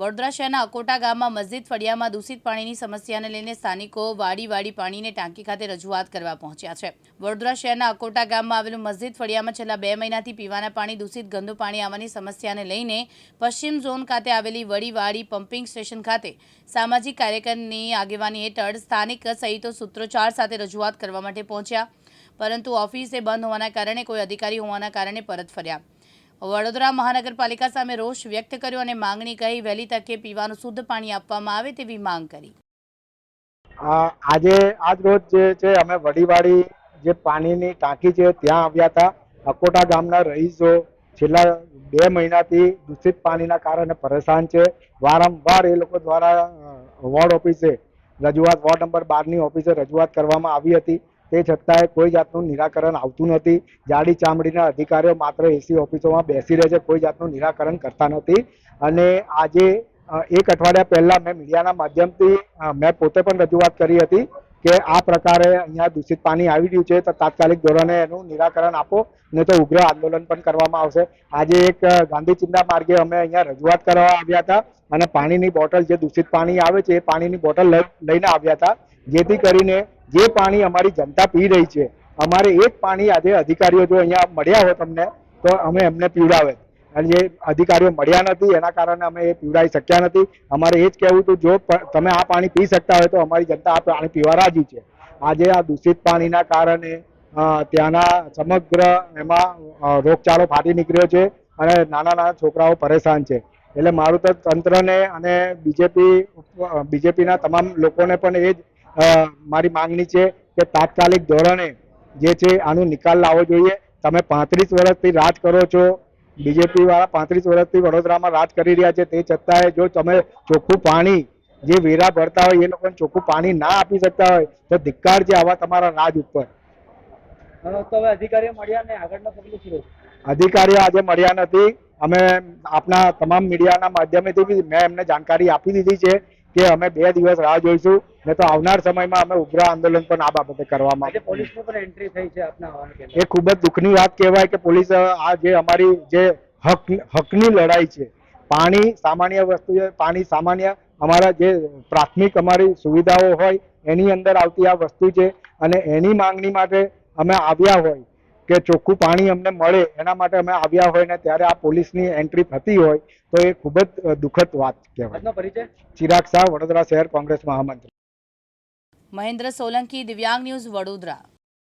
વડોદરા શહેરના અકોટા ગામમાં મસ્જિદ ફળિયામાં દૂષિત પાણીની સમસ્યાને લઈને સ્થાનિકો વાડી વાડી પાણીને ટાંકી ખાતે રજૂઆત કરવા પહોંચ્યા છે. વડોદરા શહેરના અકોટા ગામમાં આવેલું મસ્જિદ ફળિયામાં છેલ્લા બે મહિનાથી પીવાના પાણી, દૂષિત ગંદુ પાણી આવવાની સમસ્યાને લઈને પશ્ચિમ ઝોન ખાતે આવેલી વડી વાડી પમ્પિંગ સ્ટેશન ખાતે સામાજિક કાર્યકરની આગેવાની હેઠળ સ્થાનિક સહિતો સૂત્રોચ્ચાર સાથે રજૂઆત કરવા માટે પહોંચ્યા. પરંતુ ઓફિસે બંધ હોવાના કારણે કોઈ અધિકારી હોવાના કારણે પરત ફર્યા. વડોદરા મહાનગરપાલિકા સામે રોષ વ્યક્ત કર્યો અને માંગણી કહી વહેલી તકે પીવાનું શુદ્ધ પાણી આપવામાં આવે તેવી માંગ કરી. આજે, આજ રોજ જે છે, અમે વડીવાડી જે પાણીની ટાંકી છે, ત્યાં આવ્યા હતા. અકોટા ગામના રહીશો છેલ્લા બે મહિનાથી દૂષિત પાણીના કારણે પરેશાન છે. વારંવાર એ લોકો દ્વારા વોર્ડ ઓફિસે રજૂઆત, વોર્ડ નંબર બારની ઓફિસે રજૂઆત કરવામાં આવી હતી. તે છતાંય કોઈ જાતનું નિરાકરણ આવતું નથી. જાડી ચામડીના અધિકારીઓ માત્ર એસી ઓફિસોમાં બેસી રહે છે, કોઈ જાતનું નિરાકરણ કરતા નથી. અને આજે એક અઠવાડિયા પહેલાં મેં મીડિયાના માધ્યમથી મેં પોતે પણ રજૂઆત કરી હતી કે આ પ્રકારે અહીંયા દૂષિત પાણી આવી રહ્યું છે, તો તાત્કાલિક ધોરણે એનું નિરાકરણ આપો, નહીં તો ઉગ્ર આંદોલન પણ કરવામાં આવશે. આજે એક ગાંધી ચિંતા માર્ગે અમે અહીંયા રજૂઆત કરવા આવ્યા હતા અને પાણીની બોટલ, જે દૂષિત પાણી આવે છે, એ પાણીની બોટલ લઈ- લઈને આવ્યા હતા. જેથી કરીને જે પાણી અમારી જનતા પી રહી છે, અમારે એ જ પાણી આજે અધિકારીઓ જો અહીંયા મળ્યા હોય તમને, તો અમે એમને પીવડાવે. અને જે અધિકારીઓ મળ્યા નથી, એના કારણે અમે એ પીવડાવી શક્યા નથી. અમારે એ જ કહેવું હતું, જો તમે આ પાણી પી શકતા હોય તો અમારી જનતા આ પાણી પીવા રાજી છે. આજે આ દૂષિત પાણીના કારણે ત્યાંના સમગ્ર એમાં રોગચાળો ફાટી નીકળ્યો છે અને નાના નાના છોકરાઓ પરેશાન છે. એટલે મારું તો તંત્રને અને બીજેપી બીજેપીના તમામ લોકોને પણ એ જ મારી માંગણી છે કે તાત્કાલિક ધોરણે જે છે આનો નિકાલ લાવવો જોઈએ. તમે પાંત્રીસ વર્ષથી રાજ કરો છો. બીજેપી વાળા પાંત્રીસ વર્ષથી વડોદરામાં રાજ કરી રહ્યા છે. તે છતાંય જો તમે ચોખ્ખું પાણી જે વેરા ભરતા હોય એ લોકોને ચોખ્ખું પાણી ના આપી શકતા હોય તો ધિક્કાર છે આવા તમારા રાજ ઉપર. અધિકારીઓ મળ્યા ને આગળના પગલું શું અધિકારીઓ આજે મળ્યા નથી. અમે આપના તમામ મીડિયાના માધ્યમેથી મેં એમને જાણકારી આપી દીધી છે. કે અમે બે દિવસ રાહ જોઈશું. ને તો આવનાર સમયમાં અમે ઉગ્ર આંદોલન પણ આ બાબતે કરવામાં એ ખૂબ જ દુઃખની વાત કહેવાય કે પોલીસ આ જે અમારી જે હક હકની લડાઈ છે પાણી સામાન્ય વસ્તુ છે પાણી સામાન્ય અમારા જે પ્રાથમિક અમારી સુવિધાઓ હોય એની અંદર આવતી આ વસ્તુ છે. અને એની માંગણી માટે અમે આવ્યા હોય કે ચોખ્ખું પાણી અમને મળે એના માટે અમે આવ્યા હોય ને ત્યારે આ પોલીસની એન્ટ્રી થતી હોય તો એ ખૂબ જ દુઃખદ વાત કહેવાય. ચિરાગ શાહ વડોદરા શહેર કોંગ્રેસ મહામંત્રી. મહેન્દ્ર સોલંકી દિવ્યાંગ ન્યૂઝ વડોદરા.